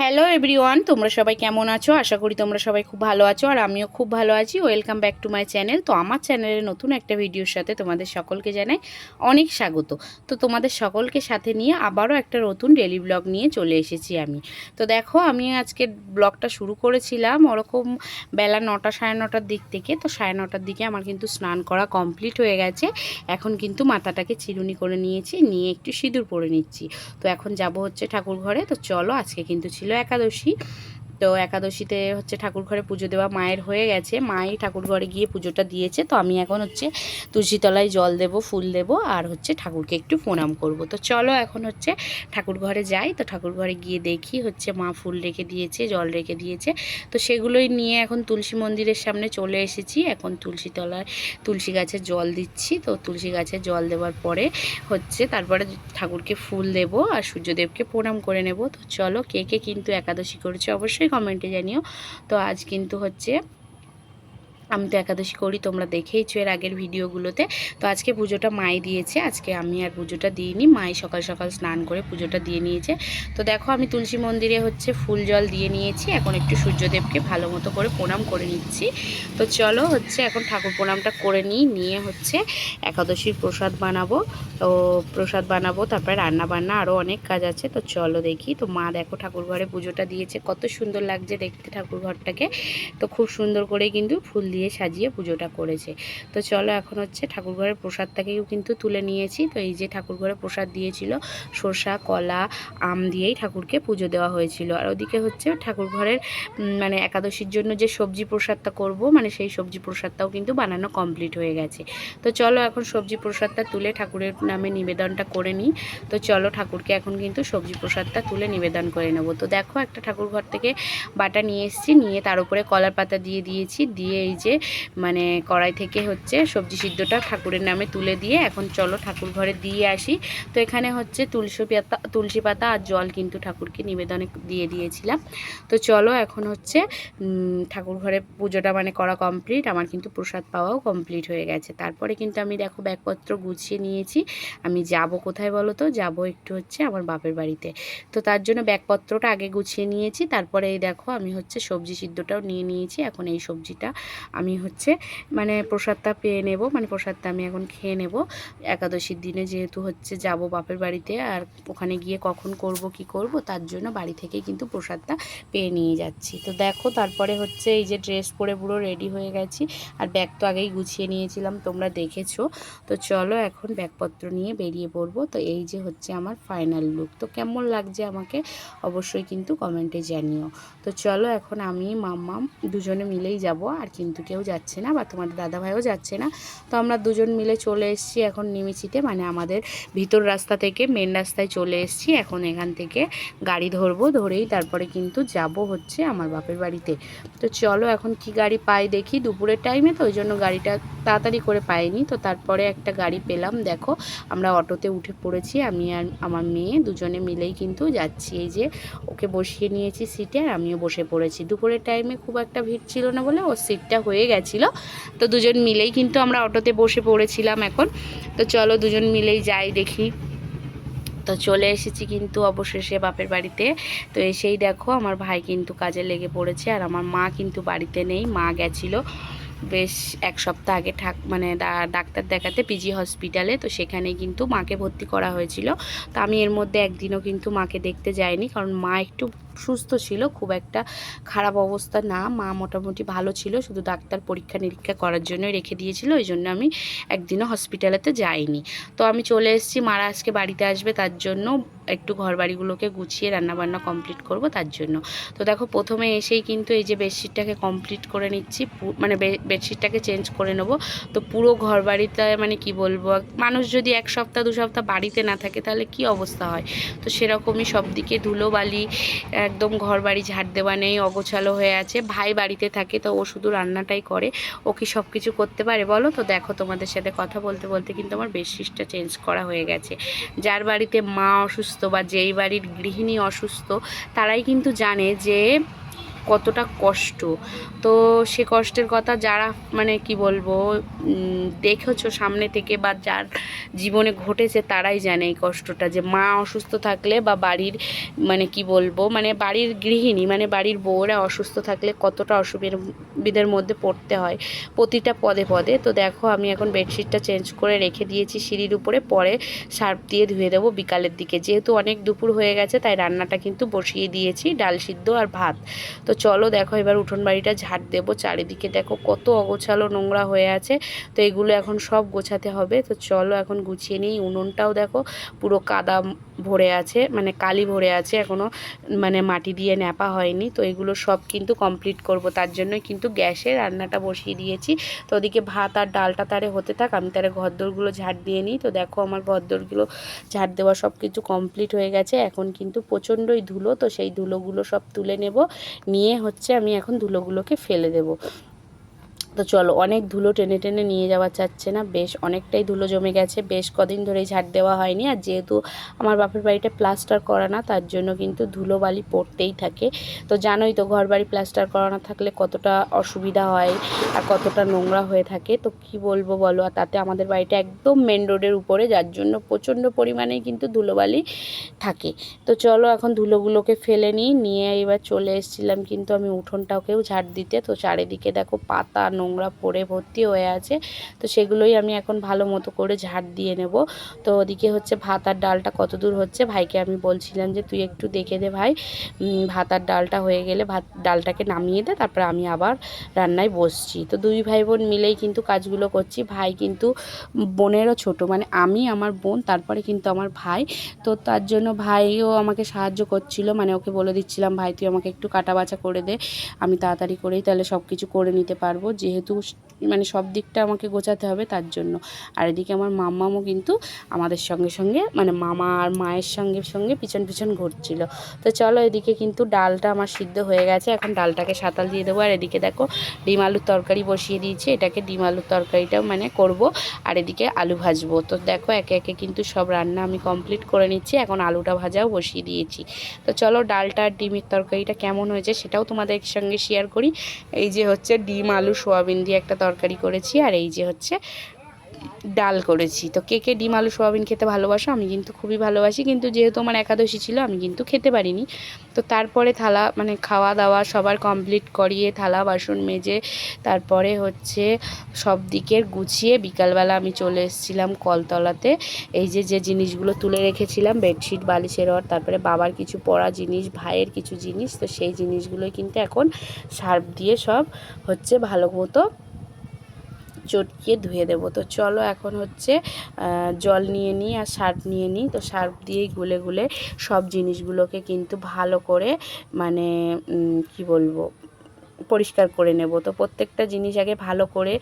Hello everyone, তোমরা সবাই কেমন আছো? আশা করি তোমরা সবাই খুব ভালো আছো আর আমিও খুব ভালো আছি। Welcome back to my channel তো আমার চ্যানেলের নতুন একটা ভিডিওর সাথে তোমাদের সকলকে জানাই অনেক স্বাগত। তো তোমাদের সকলকে সাথে নিয়ে আবারও একটা নতুন ডেলি ব্লগ নিয়ে চলে এসেছি আমি। তো দেখো, আমি আজকে ব্লগটা শুরু করেছিলাম ওরকম বেলা নটা, সাড়ে নটার দিক থেকে। তো সাড়ে নটার দিকে আমার কিন্তু স্নান করা কমপ্লিট হয়ে গেছে। এখন কিন্তু মাথাটাকে চিরুনি করে নিয়েছি, নিয়ে একটু সিঁদুর পরে নিচ্ছি। তো এখন যাব হচ্ছে ঠাকুর ঘরে। তো চলো আজকে কিন্তু ছিল একাদশী। তো একাদশীতে হচ্ছে ঠাকুর ঘরে পুজো দেওয়া মায়ের হয়ে গেছে। মাই ঠাকুর ঘরে গিয়ে পুজোটা দিয়েছে। তো আমি এখন হচ্ছে তুলসীতলায় জল দেব, ফুল দেব আর হচ্ছে ঠাকুরকে একটু প্রণাম করব। তো চলো এখন হচ্ছে ঠাকুর ঘরে যাই। তো ঠাকুর ঘরে গিয়ে দেখি হচ্ছে মা ফুল রেখে দিয়েছে, জল রেখে দিয়েছে। তো সেগুলোই নিয়ে এখন তুলসী মন্দিরের সামনে চলে এসেছি। এখন তুলসী তলায় তুলসী গাছে জল দিচ্ছি। তো তুলসী গাছে জল দেওয়ার পরে হচ্ছে তারপরে ঠাকুরকে ফুল দেব আর সূর্যদেবকে প্রণাম করে নেব। তো চলো কে কে কিন্তু একাদশী করেছে অবশ্যই কমেন্টে জানিও। তো আজ কিন্তু হচ্ছে আমি তো একাদশী করি, তোমরা দেখেইছো এর আগের ভিডিওগুলোতে। তো আজকে পুজোটা মাই দিয়েছে, আজকে আমি আর পুজোটা দিইনি, মাই সকাল সকাল স্নান করে পুজোটা দিয়ে নিয়েছে। তো দেখো আমি তুলসী মন্দিরে হচ্ছে ফুল জল দিয়ে নিয়েছি, এখন একটু সূর্যদেবকে ভালো মতো করে প্রণাম করে নিচ্ছি। তো চলো হচ্ছে এখন ঠাকুর প্রণামটা করে নিই, নিয়ে হচ্ছে একাদশীর প্রসাদ বানাবো। তো প্রসাদ বানাবো, তারপরে রান্না বান্না আরও অনেক কাজ আছে। তো চলো দেখি, তো মা দেখো ঠাকুর ঘরে পুজোটা দিয়েছে, কত সুন্দর লাগছে দেখতে ঠাকুর ঘরটাকে। তো খুব সুন্দর করে কিন্তু ফুল দিয়ে সাজিয়ে পুজোটা করেছে। তো চলো এখন হচ্ছে ঠাকুরঘরের প্রসাদটাকেও কিন্তু তুলে নিয়েছি। তো এই যে ঠাকুরঘরে প্রসাদ দিয়েছিল শসা কলা, আম দিয়েই ঠাকুরকে পুজো দেওয়া হয়েছিল। আর ওদিকে হচ্ছে ঠাকুরঘরের মানে একাদশীর জন্য যে সবজি প্রসাদটা করব মানে সেই সবজি প্রসাদটাও কিন্তু বানানো কমপ্লিট হয়ে গেছে। তো চলো এখন সবজি প্রসাদটা তুলে ঠাকুরের নামে নিবেদনটা করে নিই। তো চলো ঠাকুরকে এখন কিন্তু সবজি প্রসাদটা তুলে নিবেদন করে নেব। তো দেখো একটা ঠাকুর ঘর থেকে বাটা নিয়ে এসেছি, নিয়ে তার উপরে কলার পাতা দিয়ে দিয়েছি। দিয়ে এই যে মানে কড়াই থেকে হচ্ছে সবজি সিদ্ধটা ঠাকুরের নামে তুলে দিয়ে এখন চলো ঠাকুর ঘরে দিয়ে আসি। তো এখানে হচ্ছে তুলসী পাতা তুলসী পাতা আর জল কিন্তু ঠাকুরকে নিবেদনে দিয়ে দিয়েছিলাম। তো চলো এখন হচ্ছে ঠাকুর ঘরে পুজোটা মানে করা কমপ্লিট আমার কিন্তু প্রসাদ পাওয়াও কমপ্লিট হয়ে গেছে। তারপরে কিন্তু আমি দেখো ব্যাগপত্র গুছিয়ে নিয়েছি। আমি যাব কোথায় বলো তো? যাব একটু হচ্ছে আমার বাপের বাড়িতে। তো তার জন্য ব্যাগপত্রটা আগে গুছিয়ে নিয়েছি। তারপরে এই দেখো আমি হচ্ছে সবজি সিদ্ধটাও নিয়ে নিয়েছি। এখন এই সবজিটা আমি হচ্ছে মানে প্রসাদটা পেয়ে নেব মানে প্রসাদটা আমি এখন খেয়ে নেব। একাদশীর দিনে যেহেতু হচ্ছে যাব বাপের বাড়িতে, আর ওখানে গিয়ে কখন করব, কি করব, তার জন্য বাড়ি থেকেই কিন্তু প্রসাদটা পেয়ে নিয়ে যাচ্ছি। তো দেখো, তারপরে হচ্ছে এই যে ড্রেস পরে পুরো রেডি হয়ে গেছি, আর ব্যাগ তো আগেই গুছিয়ে নিয়েছিলাম, তোমরা দেখেছ। তো চলো এখন ব্যাগপত্র নিয়ে বেরিয়ে পড়ব। তো এই যে হচ্ছে আমার ফাইনাল লুক, তো কেমন লাগছে আমাকে অবশ্যই কিন্তু কমেন্টে জানিও। তো চলো এখন আমি, মাম্মাম দুজনে মিলেই যাব, আর কিন্তু কেউ যাচ্ছে না বা তোমাদের দাদাভাইও যাচ্ছে না। তো আমরা দুজন মিলে চলে এসেছি এখন নিমিচিতে মানে আমাদের ভিতর রাস্তা থেকে মেন রাস্তায় চলে এসেছি। এখন এখান থেকে গাড়ি ধরবো, ধরেই তারপরে কিন্তু যাব হচ্ছে আমার বাপের বাড়িতে। তো চলো এখন কি গাড়ি পাই দেখি। দুপুরের টাইমে তো, ওই জন্য গাড়িটা তাড়াতাড়ি করে পাইনি। তো তারপরে একটা গাড়ি পেলাম, দেখো, আমরা অটোতে উঠে পড়েছি। আমি আর আমার মেয়ে দুজনে মিলেই কিন্তু যাচ্ছি। এই যে ওকে বসিয়ে নিয়েছি সিটে, আর আমিও বসে পড়েছি। দুপুরের টাইমে খুব একটা ভিড় ছিল না বলে ওর সিটটা হয়ে গেছিল। তো দুজন মিলেই কিন্তু আমরা অটোতে বসে পড়েছিলাম এখন। তো চলো দুজন মিলেই যাই দেখি। তো চলে এসেছি কিন্তু অবশেষে বাপের বাড়িতে। তো এসেই দেখো আমার ভাই কিন্তু কাজে লেগে পড়েছে আর আমার মা কিন্তু বাড়িতে নেই। মা গেছিল বেশ এক সপ্তাহ আগে ঠাক মানে ডাক্তার দেখাতে পিজি হসপিটালে। তো সেখানে কিন্তু মাকে ভর্তি করা হয়েছিল। তো আমি এর মধ্যে একদিনও কিন্তু মাকে দেখতে যাইনি কারণ মা একটু সুস্থ ছিল, খুব একটা খারাপ অবস্থা না। মা মোটামুটি ভালো ছিল, শুধু ডাক্তার পরীক্ষা নিরীক্ষা করার জন্যই রেখে দিয়েছিল, ওই জন্য আমি একদিনও হসপিটালেতে যাইনি। তো আমি চলে এসেছি, মারা আজকে বাড়িতে আসবে, তার জন্য একটু ঘর বাড়িগুলোকে গুছিয়ে রান্নাবান্না কমপ্লিট করব তার জন্য। তো দেখো, প্রথমে এসেই কিন্তু এই যে বেডশিটটাকে কমপ্লিট করে নিচ্ছি মানে বেডশিটটাকে চেঞ্জ করে নেব। তো পুরো ঘর বাড়িতে মানে কি বলব মানুষ যদি এক সপ্তাহ, দু সপ্তাহ বাড়িতে না থাকে, তাহলে কি অবস্থা হয়? তো সেরকমই সব দিকে ধুলো বালি একদম ঘর বাড়ি ঝাড় দেওয়া নেই, অগোছালো হয়ে আছে। ভাই বাড়িতে থাকে, তো ও শুধু রান্নাটাই করে। ও কি সব কিছু করতে পারে বলো তো? দেখো তোমাদের সাথে কথা বলতে বলতে কিন্তু আমার বেশিসটা চেঞ্জ করা হয়ে গেছে। যার বাড়িতে মা অসুস্থ বা যেই বাড়ির গৃহিণী অসুস্থ, তারাই কিন্তু জানে যে কতটা কষ্ট। তো সে কষ্টের কথা যারা মানে কি বলব দেখেছ সামনে থেকে বা যার জীবনে ঘটেছে তারাই জানে এই কষ্টটা যে মা অসুস্থ থাকলে বা বাড়ির মানে কি বলব মানে বাড়ির গৃহিণী মানে বাড়ির বউরা অসুস্থ থাকলে কতটা অসুবিধার মধ্যে পড়তে হয়। প্রতিটা পদে পদে। তো দেখো, আমি এখন বেডশিটটা চেঞ্জ করে রেখে দিয়েছি সিঁড়ির উপরে, পরে সার্ফ দিয়ে ধুয়ে দেবো বিকালের দিকে। যেহেতু অনেক দুপুর হয়ে গেছে, তাই রান্নাটা কিন্তু বসিয়ে দিয়েছি, ডাল সিদ্ধ আর ভাত। তো চলো দেখো, এবার উঠোন বাড়িটা ঝাড় দেবো। চারিদিকে দেখো কত অগোছালো নোংরা হয়ে আছে। তো এগুলো এখন সব গোছাতে হবে। তো চলো এখন গুছিয়ে নিই। উনুনটাও দেখো পুরো কাদা ভরে আছে মানে কালি ভরে আছে এখনও মানে মাটি দিয়ে ন্যাপা হয়নি। তো এগুলো সব কিন্তু কমপ্লিট করব। তার জন্যই কিন্তু গ্যাসে রান্নাটা বসিয়ে দিয়েছি। তো ওদিকে ভাত আর ডালটা তারে হতে থাক। আমি তারে ঘরদোরগুলো ঝাড় দিয়ে নিই। তো দেখো আমার ঘরদোরগুলো ঝাড় দেওয়া সব কিছু কমপ্লিট হয়ে গেছে। এখন কিন্তু প্রচণ্ডই ধুলো। তো সেই ধুলোগুলো সব তুলে নেব। নিয়ে হচ্ছে আমি এখন ধুলোগুলোকে ফেলে দেব। তো চলো, অনেক ধুলো টেনে টেনে নিয়ে যাওয়া চাচ্ছে না। বেশ অনেকটাই ধুলো জমে গেছে, বেশ কদিন ধরেই ঝাড় দেওয়া হয়নি। আর যেহেতু আমার বাপের বাড়িটা প্লাস্টার করা না, তার জন্য কিন্তু ধুলো বালি পড়তেই থাকে। তো জানোই তো ঘর বাড়ি প্লাস্টার করা না থাকলে কতটা অসুবিধা হয় আর কতটা নোংরা হয়ে থাকে। তো কি বলব বলো, আর তাতে আমাদের বাড়িটা একদম মেন রোডের উপরে, যার জন্য প্রচণ্ড পরিমাণেই কিন্তু ধুলোবালি থাকে। তো চলো, এখন ধুলোগুলোকে ফেলে নিই, নিয়ে এবার চলে এসেছিলাম কিন্তু আমি উঠোনটাকেও ঝাড় দিতে। তো চারিদিকে দেখো পাতা নোংরা পড়ে ভর্তি হয়ে আছে। তো সেগুলোই আমি এখন ভালো মতো করে ঝাড় দিয়ে নেব। তো ওদিকে হচ্ছে ভাত আর ডালটা কত দূর হচ্ছে? ভাইকে আমি বলছিলাম যে, তুই একটু দেখে দে ভাই ভাত আর ডালটা হয়ে গেলে ভাত, ডালটাকে নামিয়ে দে, তারপরে আমি আবার রান্নায় বসছি। তো দুই ভাই বোন মিলেই কিন্তু কাজগুলো করছি। ভাই কিন্তু বোনেরও ছোট মানে আমি আমার বোন, তারপরে কিন্তু আমার ভাই। তো তার জন্য ভাইও আমাকে সাহায্য করছিল মানে ওকে বলে দিচ্ছিলাম, ভাই, তুই আমাকে একটু কাটা বাছা করে দে, আমি তাড়াতাড়ি করেই তাহলে সব কিছু করে নিতে পারব। যেহেতু স- মানে সব দিকটা আমাকে গোছাতে হবে তার জন্য। আর এদিকে আমার মাম্মামও কিন্তু আমাদের সঙ্গে সঙ্গে মানে মামা আর মায়ের সঙ্গে সঙ্গে পিছন পিছন ঘুরছিল। তো চলো এদিকে কিন্তু ডালটা আমার সিদ্ধ হয়ে গেছে, এখন ডালটাকে সাঁতাল দিয়ে দেবো। আর এদিকে দেখো ডিম আলুর তরকারি বসিয়ে দিয়েছি, এটাকে ডিম আলুর তরকারিটাও মানে করব, আর এদিকে আলু ভাজবো। তো দেখো একে একে কিন্তু সব রান্না আমি কমপ্লিট করে নিচ্ছি, এখন আলুটা ভাজাও বসিয়ে দিয়েছি। তো চলো ডালটা আর ডিমের তরকারিটা কেমন হয়েছে সেটাও তোমাদের সঙ্গে শেয়ার করি। এই যে হচ্ছে ডিম, আলু, সোয়াবিন দিয়ে একটা তরকারি করেছি আর এই যে হচ্ছে ডাল করেছি। তো কে কে ডিম, আলু, সোয়াবিন খেতে ভালোবাসো? আমি কিন্তু খুবই ভালোবাসি, কিন্তু যেহেতু আমার একাদশী ছিল, আমি কিন্তু খেতে পারিনি। তো তারপরে থালা মানে খাওয়া দাওয়া সবার কমপ্লিট করিয়ে থালা, বাসন মেজে তারপরে হচ্ছে সব দিকের গুছিয়ে বিকালবেলা আমি চলে এসেছিলাম কলতলাতে। এই যে যে জিনিসগুলো তুলে রেখেছিলাম, বেডশিট, বালিশের রড তারপরে বাবার কিছু পড়া জিনিস, ভাইয়ের কিছু জিনিস, তো সেই জিনিসগুলোই কিন্তু এখন সার্ফ দিয়ে সব হচ্ছে ভালো মতো চটকিয়ে ধুয়ে দেব। তো চলো এখন হচ্ছে জল নিয়ে নিই আর সার্ফ নিয়ে নিই। তো সার্ফ দিয়েই গুলে গুলে সব জিনিসগুলোকে কিন্তু ভালো করে মানে কি বলব, পরিষ্কার করে নেব। তো প্রত্যেকটা জিনিস আগে ভালো করে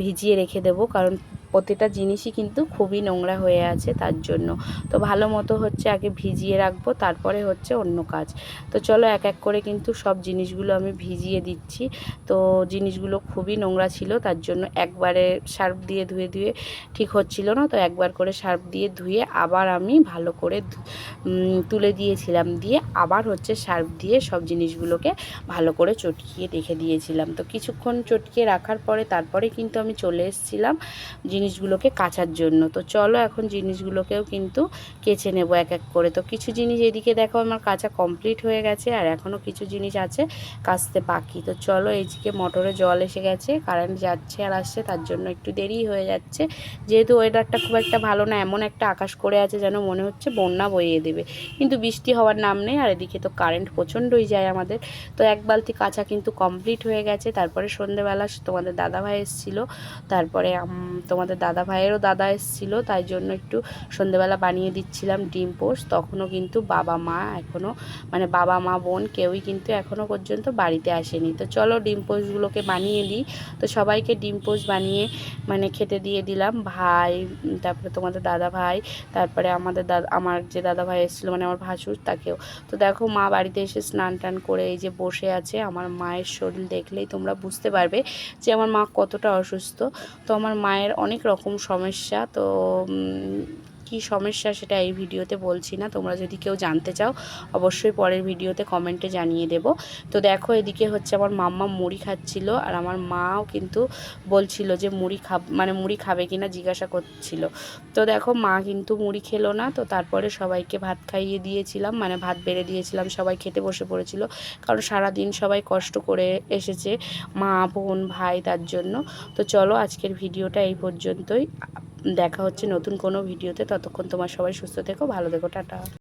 ভিজিয়ে রেখে দেব। কারণ প্রতিটা জিনিসই কিন্তু খুবই নোংরা হয়ে আছে তার জন্য। তো ভালো মতো হচ্ছে আগে ভিজিয়ে রাখব, তারপরে হচ্ছে অন্য কাজ। তো চলো এক এক করে কিন্তু সব জিনিসগুলো আমি ভিজিয়ে দিচ্ছি। তো জিনিসগুলো খুবই নোংরা ছিল, তার জন্য একবারে সার্ফ দিয়ে ধুয়ে ধুয়ে ঠিক হচ্ছিল না, তো একবার করে সার্ফ দিয়ে ধুয়ে আবার আমি ভালো করে তুলে দিয়েছিলাম। দিয়ে আবার হচ্ছে সার্ফ দিয়ে সব জিনিসগুলোকে ভালো করে চটকিয়ে রেখে দিয়েছিলাম। তো কিছুক্ষণ চটকিয়ে রাখার পরে তারপরে কিন্তু আমি চলে এসেছিলাম। জিনিসগুলোকে কাচার জন্য। তো চলো এখন জিনিসগুলোকেও কিন্তু কেচে নেব এক এক করে। তো কিছু জিনিস এদিকে দেখো আমার কাঁচা কমপ্লিট হয়ে গেছে আর এখনও কিছু জিনিস আছে কাচতে বাকি। তো চলো এইদিকে মোটরে জল এসে গেছে কারেন্ট যাচ্ছে আর আসছে, তার জন্য একটু দেরি হয়ে যাচ্ছে। যেহেতু ওয়েদারটা খুব একটা ভালো না, এমন একটা আকাশ করে আছে যেন মনে হচ্ছে বন্যা বইয়ে দেবে। কিন্তু বৃষ্টি হওয়ার নাম নেই আর এদিকে তো কারেন্ট প্রচণ্ডই যায় আমাদের। তো এক বালতি কাঁচা কিন্তু কমপ্লিট হয়ে গেছে। তারপরে সন্ধেবেলা তোমাদের দাদা ভাই এসেছিল। তারপরে আম- তোমাদের দাদা ভাইয়েরও দাদা এসেছিল, তাই জন্য একটু সন্ধেবেলা বানিয়ে দিচ্ছিলাম ডিম পোস্ট। তখনও কিন্তু বাবা মা এখনও মানে বাবা মা, বোন কেউই কিন্তু এখনও পর্যন্ত বাড়িতে আসেনি। তো চলো ডিম পোস্টগুলোকে বানিয়ে দিই। তো সবাইকে ডিম পোস্ট বানিয়ে মানে খেতে দিয়ে দিলাম। ভাই তারপরে তোমাদের দাদা ভাই তারপরে আমাদের দাদা আমার যে দাদা ভাই এসেছিল মানে আমার ভাসুর, তাকেও। তো দেখো মা বাড়িতে এসে স্নান টান করে এই যে বসে আছে। আমার মায়ের শরীর দেখলেই তোমরা বুঝতে পারবে যে আমার মা কতটা অসুস্থ। তো আমার মায়ের অনেক রকম সমস্যা। তো কি সমস্যা সেটা এই ভিডিওতে বলছি না। তোমরা যদি কেউ জানতে চাও, অবশ্যই পরের ভিডিওতে কমেন্টে জানিয়ে দেব। তো দেখো, এদিকে হচ্ছে আমার মাম্মা মুড়ি খাচ্ছিল আর আমার মাও কিন্তু বলছিল যে মুড়ি খাব মানে মুড়ি খাবে কিনা জিজ্ঞাসা করছিল। তো দেখো, মা কিন্তু মুড়ি খেলো না। তো তারপরে সবাইকে ভাত খাইয়ে দিয়েছিলাম মানে ভাত বেড়ে দিয়েছিলাম, সবাই খেতে বসে পড়েছিল। কারণ সারা দিন সবাই কষ্ট করে এসেছে মা, বোন, ভাই, তার জন্য। তো চলো, আজকের ভিডিওটা এই পর্যন্তই। দেখা হচ্ছে নতুন কোনো ভিডিওতে ততক্ষণ তোমার সবাই সুস্থ থেকো ভালো থেকো টাটা।